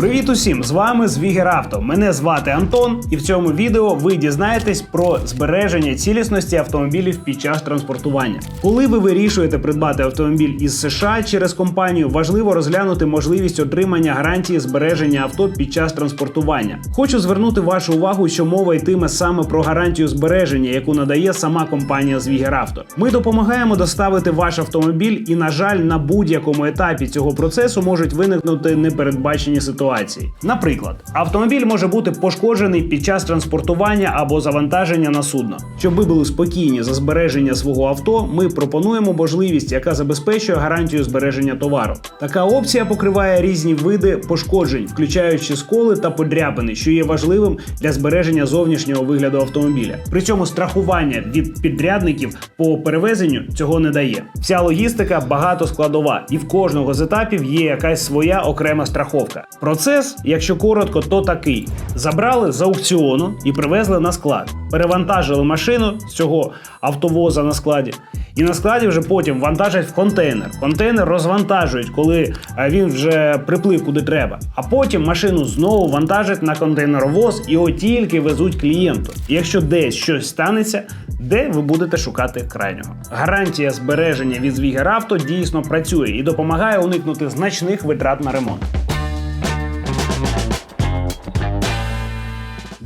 Привіт усім! З вами Звігер Авто. Мене звати Антон, і в цьому відео ви дізнаєтесь про збереження цілісності автомобілів під час транспортування. Коли ви вирішуєте придбати автомобіль із США через компанію, важливо розглянути можливість отримання гарантії збереження авто під час транспортування. Хочу звернути вашу увагу, що мова йтиме саме про гарантію збереження, яку надає сама компанія Звігер Авто. Ми допомагаємо доставити ваш автомобіль, і, на жаль, на будь-якому етапі цього процесу можуть виникнути непередбачені ситуації. Наприклад, автомобіль може бути пошкоджений під час транспортування або завантаження на судно. Щоб ви були спокійні за збереження свого авто, ми пропонуємо можливість, яка забезпечує гарантію збереження товару. Така опція покриває різні види пошкоджень, включаючи сколи та подряпини, що є важливим для збереження зовнішнього вигляду автомобіля. При цьому страхування від підрядників по перевезенню цього не дає. Вся логістика багато складова, і в кожного з етапів є якась своя окрема страховка. Процес, якщо коротко, то такий: забрали з аукціону і привезли на склад, перевантажили машину з цього автовоза на складі. І на складі вже потім вантажать в контейнер. Контейнер розвантажують, коли е, він вже приплив куди треба. А потім машину знову вантажать на контейнеровоз і от тільки везуть клієнту. Якщо десь щось станеться, де ви будете шукати крайнього? Гарантія збереження від Звігеравто дійсно працює і допомагає уникнути значних витрат на ремонт.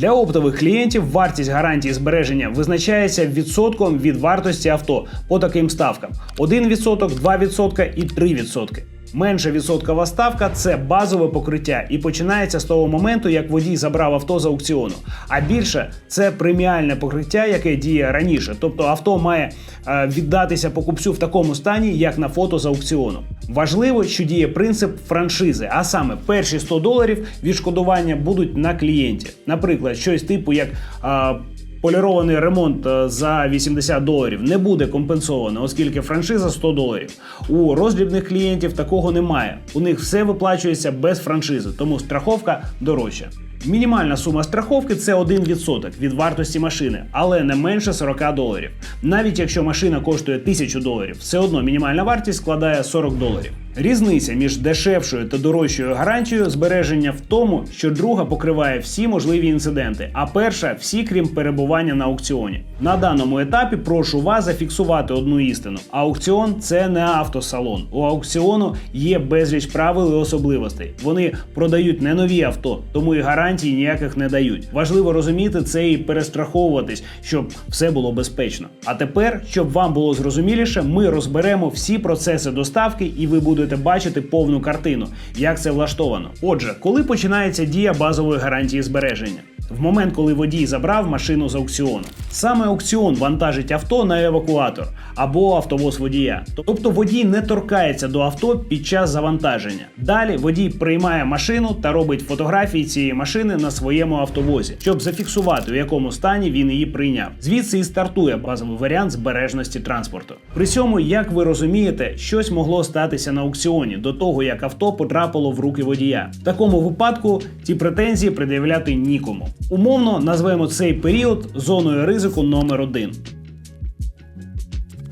Для оптових клієнтів вартість гарантії збереження визначається відсотком від вартості авто по таким ставкам: 1%, 2% і 3%. Менша відсоткова ставка це базове покриття і починається з того моменту, як водій забрав авто з аукціону. А більше це преміальне покриття, яке діє раніше. Тобто авто має е, віддатися покупцю в такому стані, як на фото з аукціону. Важливо, що діє принцип франшизи, а саме перші 100 доларів відшкодування будуть на клієнті. Наприклад, щось типу як. е, Полірований ремонт е, за 80 доларів не буде компенсовано, оскільки франшиза 100 доларів. У роздрібних клієнтів такого немає. У них все виплачується без франшизи, тому страховка дорожча. Мінімальна сума страховки це 1% від вартості машини, але не менше 40 доларів. Навіть якщо машина коштує 1000 доларів, все одно мінімальна вартість складає 40 доларів. Різниця між дешевшою та дорожчою гарантією збереження в тому, що друга покриває всі можливі інциденти, а перша всі, крім перебування на аукціоні. На даному етапі прошу вас зафіксувати одну істину: аукціон це не автосалон. У аукціону є безліч правил і особливостей. Вони продають не нові авто, тому і гарантій ніяких не дають. Важливо розуміти це і перестраховуватись, щоб все було безпечно. А тепер, щоб вам було зрозуміліше, ми розберемо всі процеси доставки, і ви будете бачити повну картину, як це влаштовано. Отже, коли починається дія базової гарантії збереження? В момент, коли водій забрав машину з аукціону. Саме аукціон вантажить авто на евакуатор або автовоз водія. Тобто водій не торкається до авто під час завантаження. Далі водій приймає машину та робить фотографії цієї машини на своєму автовозі, щоб зафіксувати, у якому стані він її прийняв. Звідси і стартує базовий варіант збережності транспорту. При цьому, як ви розумієте, щось могло статися на аукціоні до того, як авто потрапило в руки водія. В такому випадку ці претензії пред'являти нікому. Умовно назвемо цей період зоною ризику номер 1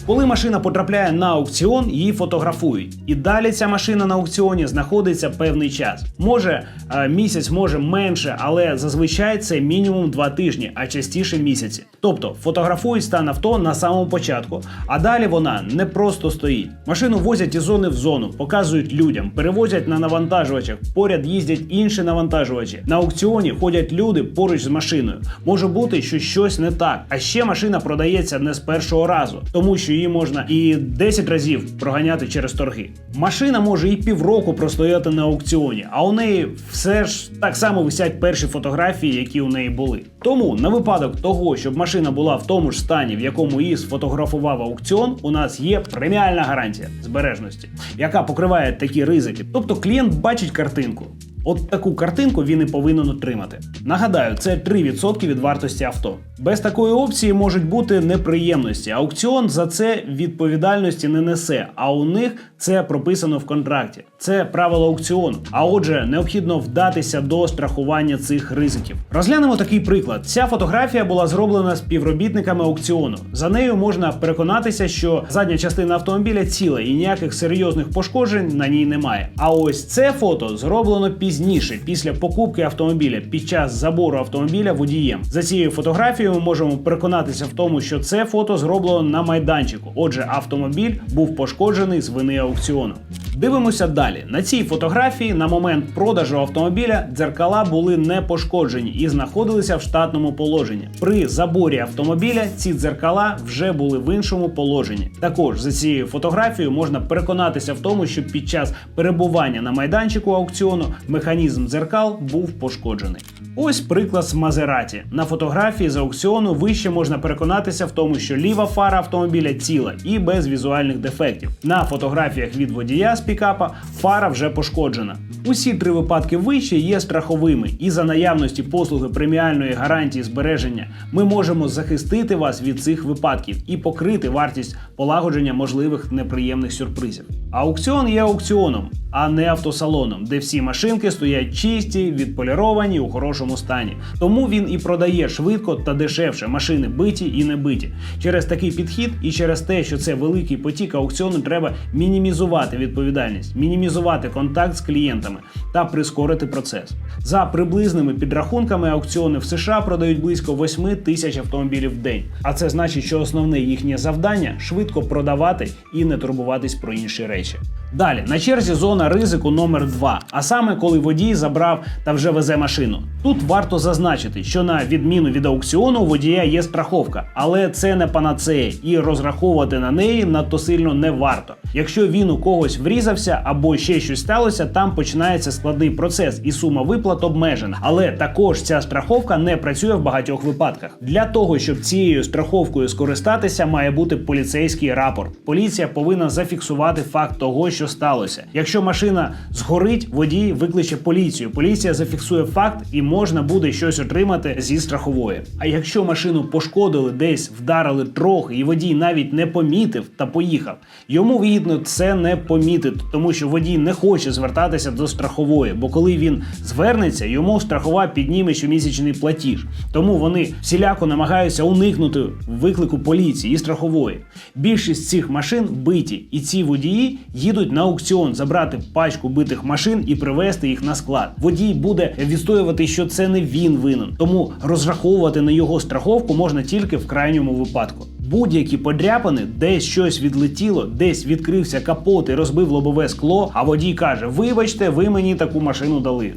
коли машина потрапляє на аукціон, її фотографують, і далі ця машина на аукціоні знаходиться певний час. Може е, місяць, може менше, але зазвичай це мінімум два тижні, а частіше місяці. Тобто фотографують стан авто на самому початку, а далі вона не просто стоїть. Машину возять із зони в зону, показують людям, перевозять на навантажувачах. Поряд їздять інші навантажувачі. На аукціоні ходять люди поруч з машиною. Може бути, що щось не так. А ще машина продається не з першого разу, тому що її можна і 10 разів проганяти через торги. Машина може і півроку простояти на аукціоні, а у неї все ж так само висять перші фотографії, які у неї були. Тому на випадок того, щоб машина була в тому ж стані, в якому її сфотографував аукціон, у нас є преміальна гарантія збережності, яка покриває такі ризики. Тобто клієнт бачить картинку. От таку картинку він і повинен отримати. Нагадаю, це 3% від вартості авто. Без такої опції можуть бути неприємності. Аукціон за це відповідальності не несе, а у них це прописано в контракті. Це правило аукціону. А отже, необхідно вдатися до страхування цих ризиків. Розглянемо такий приклад. Ця фотографія була зроблена співробітниками аукціону. За нею можна переконатися, що задня частина автомобіля ціла і ніяких серйозних пошкоджень на ній немає. А ось це фото зроблено пізніше пізніше, після покупки автомобіля, під час забору автомобіля водієм. За цією фотографією ми можемо переконатися в тому, що це фото зроблено на майданчику. Отже, автомобіль був пошкоджений з вини аукціону. Дивимося далі. На цій фотографії на момент продажу автомобіля дзеркала були не пошкоджені і знаходилися в штатному положенні. При заборі автомобіля ці дзеркала вже були в іншому положенні. Також за цією фотографією можна переконатися в тому, що під час перебування на майданчику аукціону механізм дзеркал був пошкоджений. Ось приклад з Мазераті. На фотографії з аукціону вище можна переконатися в тому, що ліва фара автомобіля ціла і без візуальних дефектів. На фотографіях від водія з пікапа фара вже пошкоджена. Усі три випадки вище є страховими, і за наявності послуги преміальної гарантії збереження ми можемо захистити вас від цих випадків і покрити вартість полагодження можливих неприємних сюрпризів. Аукціон є аукціоном, а не автосалоном, де всі машинки стоять чисті, відполіровані у хорошому стані. Тому він і продає швидко та дешевше машини биті і не биті. Через такий підхід і через те, що це великий потік аукціону, треба мінімізувати відповідальність, мінімізувати контакт з клієнтами та прискорити процес. За приблизними підрахунками, аукціони в США продають близько 8 тисяч автомобілів в день. А це значить, що основне їхнє завдання швидко продавати і не турбуватись про інші речі. Далі на черзі зона ризику номер 2 а саме коли водій забрав та вже везе машину. Тут варто зазначити, що на відміну від аукціону у водія є страховка, але це не панацея, і розраховувати на неї надто сильно не варто. Якщо він у когось врізався або ще щось сталося, там починається складний процес і сума виплат обмежена. Але також ця страховка не працює в багатьох випадках. Для того щоб цією страховкою скористатися, має бути поліцейський рапорт. Поліція повинна зафіксувати факт того, що сталося. Якщо машина згорить, водій викличе поліцію. Поліція зафіксує факт і можна буде щось отримати зі страхової. А якщо машину пошкодили, десь вдарили трохи, і водій навіть не помітив та поїхав, йому вигідно це не помітити, тому що водій не хоче звертатися до страхової, бо коли він звернеться, йому страхова підніме щомісячний платіж. Тому вони всіляко намагаються уникнути виклику поліції і страхової. Більшість цих машин биті, і ці водії їдуть на аукціон забрати пачку битих машин і привезти їх на склад. Водій буде відстоювати, що це не він винен, тому розраховувати на його страховку можна тільки в крайньому випадку. Будь-які подряпини, десь щось відлетіло, десь відкрився капот і розбив лобове скло. А водій каже: Вибачте, ви мені таку машину дали.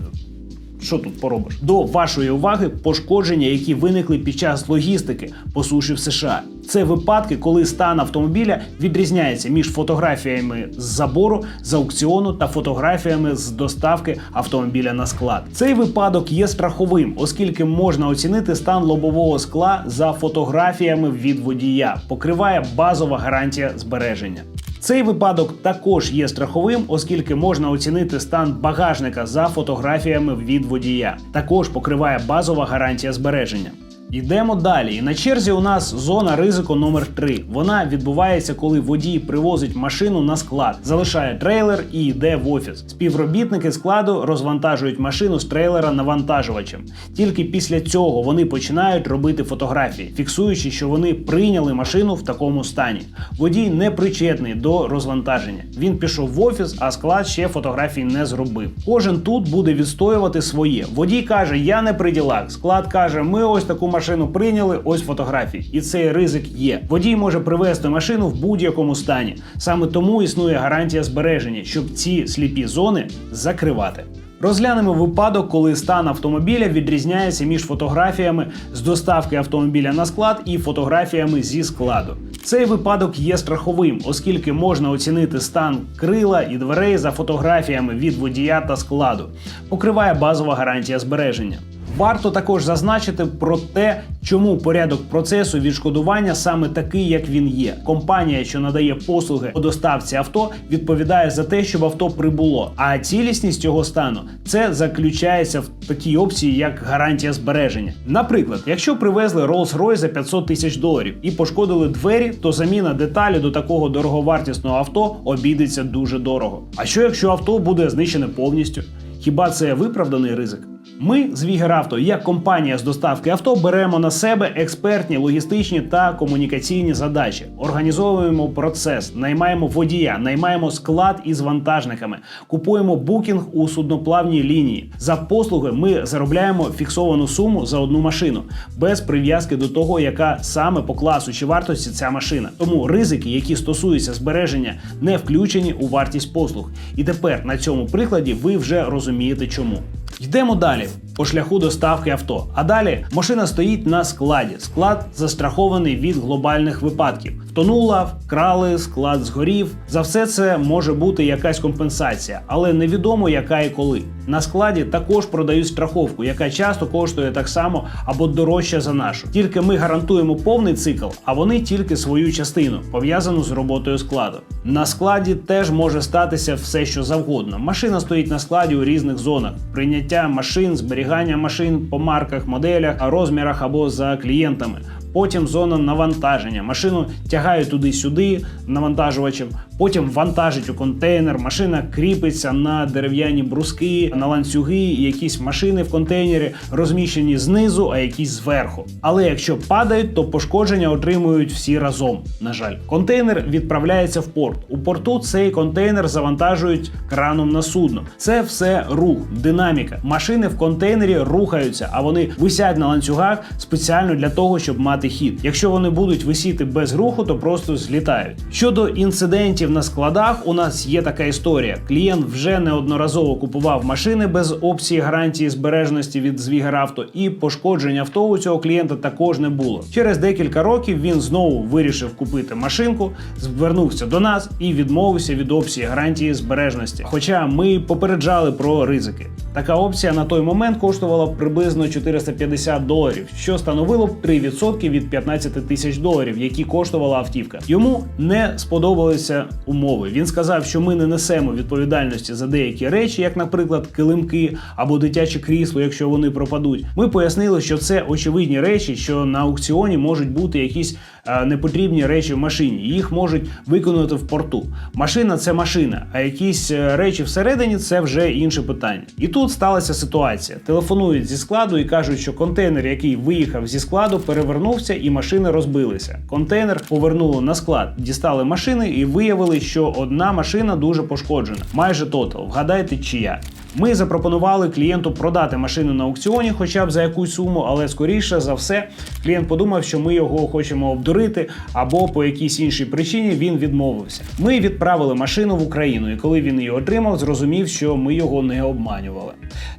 Що тут поробиш? До вашої уваги пошкодження, які виникли під час логістики по суші в США. Це випадки, коли стан автомобіля відрізняється між фотографіями з забору з аукціону та фотографіями з доставки автомобіля на склад. Цей випадок є страховим, оскільки можна оцінити стан лобового скла за фотографіями від водія. Покриває базова гарантія збереження. Цей випадок також є страховим, оскільки можна оцінити стан багажника за фотографіями від водія. Також покриває базова гарантія збереження. Йдемо далі. І на черзі у нас зона ризику номер 3 Вона відбувається, коли водій привозить машину на склад, залишає трейлер і йде в офіс. Співробітники складу розвантажують машину з трейлера навантажувачем. Тільки після цього вони починають робити фотографії, фіксуючи, що вони прийняли машину в такому стані. Водій не причетний до розвантаження. Він пішов в офіс, а склад ще фотографій не зробив. Кожен тут буде відстоювати своє. Водій каже: Я не при ділах. Склад каже, ми ось таку машину прийняли, ось фотографії. І цей ризик є. Водій може привезти машину в будь-якому стані. Саме тому існує гарантія збереження, щоб ці сліпі зони закривати. Розглянемо випадок, коли стан автомобіля відрізняється між фотографіями з доставки автомобіля на склад і фотографіями зі складу. Цей випадок є страховим, оскільки можна оцінити стан крила і дверей за фотографіями від водія та складу. Покриває базова гарантія збереження. Варто також зазначити про те, чому порядок процесу відшкодування саме такий, як він є. Компанія, що надає послуги по доставці авто, відповідає за те, щоб авто прибуло. А цілісність його стану це заключається в такій опції, як гарантія збереження. Наприклад, якщо привезли Rolls-Royce за 500 тисяч доларів і пошкодили двері, то заміна деталі до такого дороговартісного авто обійдеться дуже дорого. А що якщо авто буде знищене повністю? Хіба це виправданий ризик? Ми з Вігеравто, як компанія з доставки авто, беремо на себе експертні, логістичні та комунікаційні задачі, організовуємо процес, наймаємо водія, наймаємо склад із вантажниками, купуємо букінг у судноплавній лінії. За послуги ми заробляємо фіксовану суму за одну машину без прив'язки до того, яка саме по класу чи вартості ця машина. Тому ризики, які стосуються збереження, не включені у вартість послуг. І тепер на цьому прикладі ви вже розумієте, чому. Йдемо далі по шляху доставки авто. А далі машина стоїть на складі. Склад застрахований від глобальних випадків. Втонула, вкрали, склад згорів. За все це може бути якась компенсація, але невідомо яка і коли. На складі також продають страховку, яка часто коштує так само або дорожче за нашу. Тільки ми гарантуємо повний цикл, а вони тільки свою частину, пов'язану з роботою складу. На складі теж може статися все, що завгодно. Машина стоїть на складі у різних зонах: прийняття машин, зберігання машин по марках, моделях, розмірах або за клієнтами. Потім зона навантаження. Машину тягають туди-сюди навантажувачем. Потім вантажить у контейнер. Машина кріпиться на дерев'яні бруски, на ланцюги. Якісь машини в контейнері розміщені знизу, а якісь зверху. Але якщо падають, то пошкодження отримують всі разом. На жаль, контейнер відправляється в порт. У порту цей контейнер завантажують краном на судно. Це все рух, динаміка. Машини в контейнері рухаються, а вони висять на ланцюгах спеціально для того, щоб мати хід. Якщо вони будуть висіти без руху, то просто злітають. Щодо інцидентів на складах, у нас є така історія. Клієнт вже неодноразово купував машини без опції гарантії збережності від Звігеравто, і пошкоджень авто у цього клієнта також не було. Через декілька років він знову вирішив купити машинку, звернувся до нас і відмовився від опції гарантії збережності. Хоча ми попереджали про ризики. Така опція на той момент коштувала приблизно 450 доларів, що становило б 3% від 15 тисяч доларів, які коштувала автівка. Йому не сподобалися умови. Він сказав, що ми не несемо відповідальності за деякі речі, як, наприклад, килимки або дитяче крісло, якщо вони пропадуть. Ми пояснили, що це очевидні речі, що на аукціоні можуть бути якісь е, непотрібні речі в машині. Їх можуть виконати в порту. Машина це машина, а якісь е, речі всередині це вже інше питання. І тут сталася ситуація. Телефонують зі складу і кажуть, що контейнер, який виїхав зі складу, перевернувся і машини розбилися. Контейнер повернули на склад, дістали машини і виявили, що одна машина дуже пошкоджена. Майже тотал. Вгадайте, чия. Ми запропонували клієнту продати машину на аукціоні, хоча б за якусь суму, але скоріше за все клієнт подумав, що ми його хочемо обдурити, або по якійсь іншій причині він відмовився. Ми відправили машину в Україну, і коли він її отримав, зрозумів, що ми його не обманювали.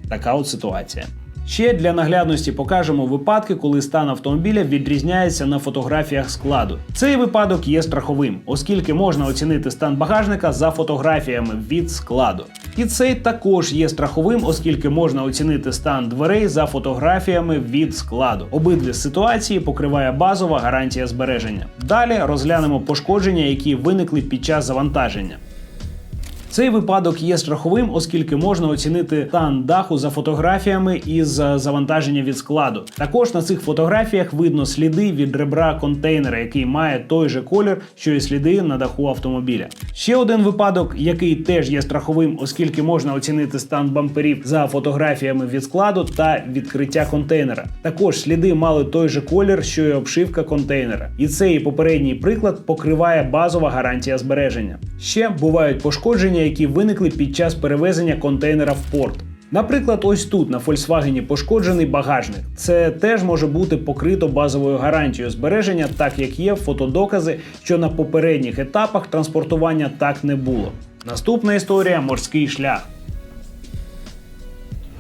Така от ситуація. Ще для наглядності покажемо випадки, коли стан автомобіля відрізняється на фотографіях складу. Цей випадок є страховим, оскільки можна оцінити стан багажника за фотографіями від складу. І цей також є страховим, оскільки можна оцінити стан дверей за фотографіями від складу. Обидві ситуації покриває базова гарантія збереження. Далі розглянемо пошкодження, які виникли під час завантаження. Цей випадок є страховим, оскільки можна оцінити стан даху за фотографіями із завантаження від складу. Також на цих фотографіях видно сліди від ребра контейнера, який має той же колір, що і сліди на даху автомобіля. Ще один випадок, який теж є страховим, оскільки можна оцінити стан бамперів за фотографіями від складу та відкриття контейнера. Також сліди мали той же колір, що і обшивка контейнера. І цей попередній приклад покриває базова гарантія збереження. Ще бувають пошкодження, які виникли під час перевезення контейнера в порт. Наприклад, ось тут на Volkswagen пошкоджений багажник. Це теж може бути покрито базовою гарантією збереження, так як є фотодокази, що на попередніх етапах транспортування так не було. Наступна історія морський шлях.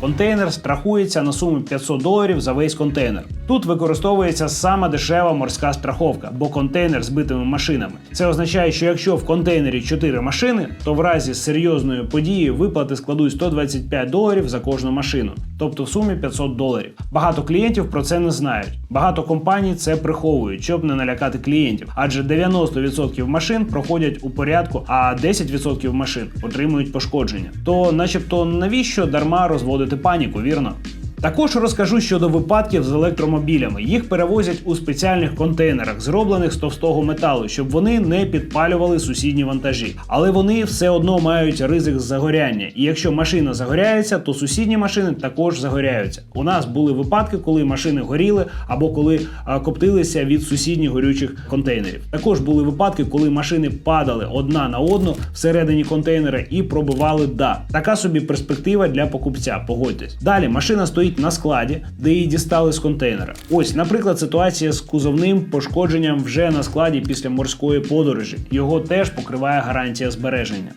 Контейнер страхується на суму 500 доларів за весь контейнер. Тут використовується сама дешева морська страховка, бо контейнер з битими машинами. Це означає, що якщо в контейнері 4 машини, то в разі серйозної події виплати складуть 125 доларів за кожну машину, тобто в сумі 500 доларів. Багато клієнтів про це не знають. Багато компаній це приховують, щоб не налякати клієнтів, адже 90% машин проходять у порядку, а 10% машин отримують пошкодження. То, начебто, навіщо дарма розводити паніку, вірно? Також розкажу щодо випадків з електромобілями. Їх перевозять у спеціальних контейнерах, зроблених з товстого металу, щоб вони не підпалювали сусідні вантажі. Але вони все одно мають ризик загоряння. І якщо машина загоряється, то сусідні машини також загоряються. У нас були випадки, коли машини горіли або коли коптилися від сусідніх горючих контейнерів. Також були випадки, коли машини падали одна на одну всередині контейнера і пробивали дах. Така собі перспектива для покупця. Погодьтесь. Далі машина стоїть на складі, де її дістали з контейнера. Ось, наприклад, ситуація з кузовним пошкодженням вже на складі після морської подорожі. Його теж покриває гарантія збереження.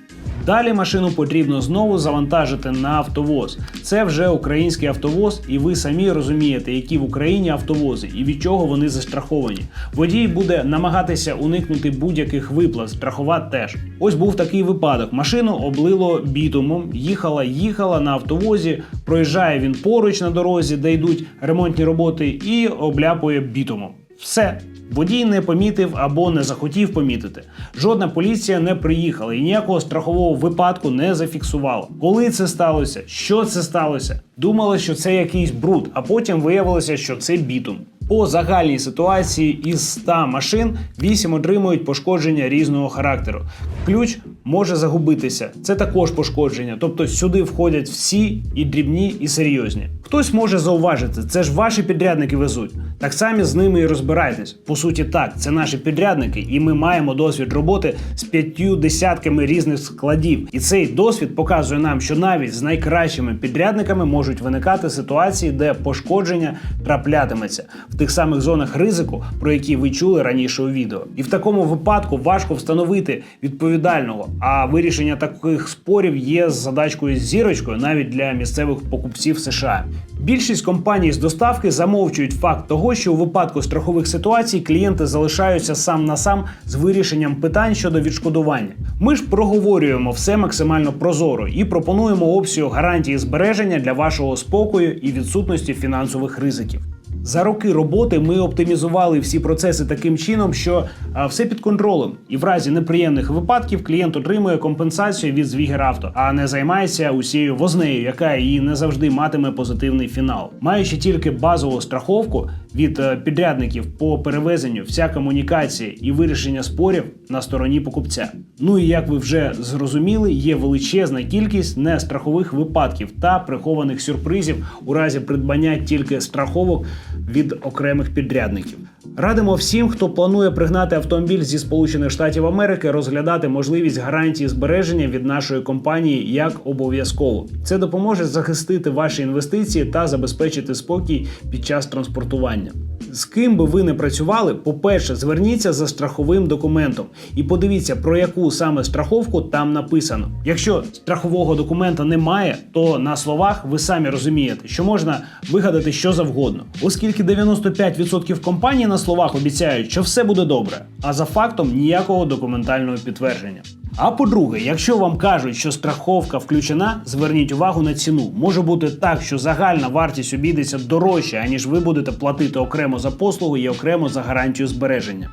Далі машину потрібно знову завантажити на автовоз. Це вже український автовоз, і ви самі розумієте, які в Україні автовози і від чого вони застраховані. Водій буде намагатися уникнути будь-яких виплат, страхова теж. Ось був такий випадок: машину облило бітумом, їхала, їхала на автовозі, проїжджає він поруч на дорозі, де йдуть ремонтні роботи, і обляпує бітумом. Все. Водій не помітив або не захотів помітити. Жодна поліція не приїхала і ніякого страхового випадку не зафіксувала. Коли це сталося? Що це сталося? Думали, що це якийсь бруд, а потім виявилося, що це бітум. По загальній ситуації із 100 машин 8 отримують пошкодження різного характеру. Ключ може загубитися. Це також пошкодження. Тобто сюди входять всі і дрібні, і серйозні. Хтось може зауважити, це ж ваші підрядники везуть. Так самі з ними і розбирайтесь. По суті, так, це наші підрядники, і ми маємо досвід роботи з п'ятью десятками різних складів. І цей досвід показує нам, що навіть з найкращими підрядниками можуть виникати ситуації, де пошкодження траплятиметься в тих самих зонах ризику, про які ви чули раніше у відео. І в такому випадку важко встановити відповідального. А вирішення таких спорів є задачкою з зірочкою навіть для місцевих покупців США. Більшість компаній з доставки замовчують факт того, що у випадку страхових ситуацій клієнти залишаються сам на сам з вирішенням питань щодо відшкодування. Ми ж проговорюємо все максимально прозоро і пропонуємо опцію гарантії збереження для вашого спокою і відсутності фінансових ризиків. За роки роботи ми оптимізували всі процеси таким чином, що а, все під контролем, і в разі неприємних випадків клієнт отримує компенсацію від Звігеравто, а не займається усією вознею, яка її не завжди матиме позитивний фінал. Маючи тільки базову страховку від е, підрядників по перевезенню, вся комунікація і вирішення спорів на стороні покупця. Ну і як ви вже зрозуміли, є величезна кількість нестрахових випадків та прихованих сюрпризів у разі придбання тільки страховок від окремих підрядників. Радимо всім, хто планує пригнати автомобіль зі Сполучених Штатів Америки, розглядати можливість гарантії збереження від нашої компанії як обов'язково. Це допоможе захистити ваші інвестиції та забезпечити спокій під час транспортування. З ким би ви не працювали, по-перше, зверніться за страховим документом і подивіться, про яку саме страховку там написано. Якщо страхового документа немає, то на словах ви самі розумієте, що можна вигадати що завгодно, оскільки 95% компаній на словах обіцяють, що все буде добре, а за фактом ніякого документального підтвердження. А по-друге, якщо вам кажуть, що страховка включена, зверніть увагу на ціну. Може бути так, що загальна вартість обійдеться дорожче, аніж ви будете платити окремо за послугу і окремо за гарантію збереження.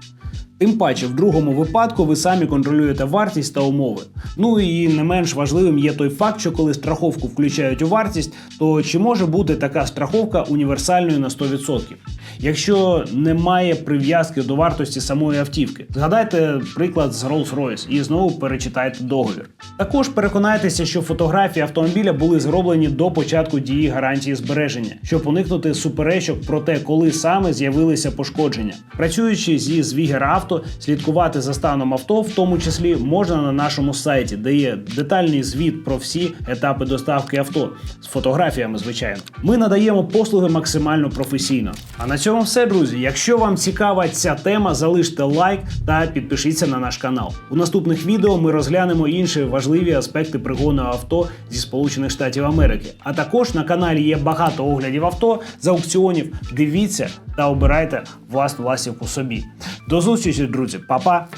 Тим паче, в другому випадку ви самі контролюєте вартість та умови. Ну і не менш важливим є той факт, що коли страховку включають у вартість, то чи може бути така страховка універсальною на 100%? Якщо немає прив'язки до вартості самої автівки, згадайте приклад з Rolls-Royce і знову перечитайте договір. Також переконайтеся, що фотографії автомобіля були зроблені до початку дії гарантії збереження, щоб уникнути суперечок про те, коли саме з'явилися пошкодження. Працюючи зі Звігер Авто, слідкувати за станом авто, в тому числі можна на нашому сайті, де є детальний звіт про всі етапи доставки авто з фотографіями, звичайно. Ми надаємо послуги максимально професійно. А на цьому все, друзі. Якщо вам цікава ця тема, залиште лайк та підпишіться на наш канал. У наступних відео ми розглянемо інші важливі аспекти пригону авто зі Сполучених Штатів Америки. А також на каналі є багато оглядів авто з аукціонів. Дивіться та обирайте власну ластівку собі. До зустрічі, друзі, Па-па!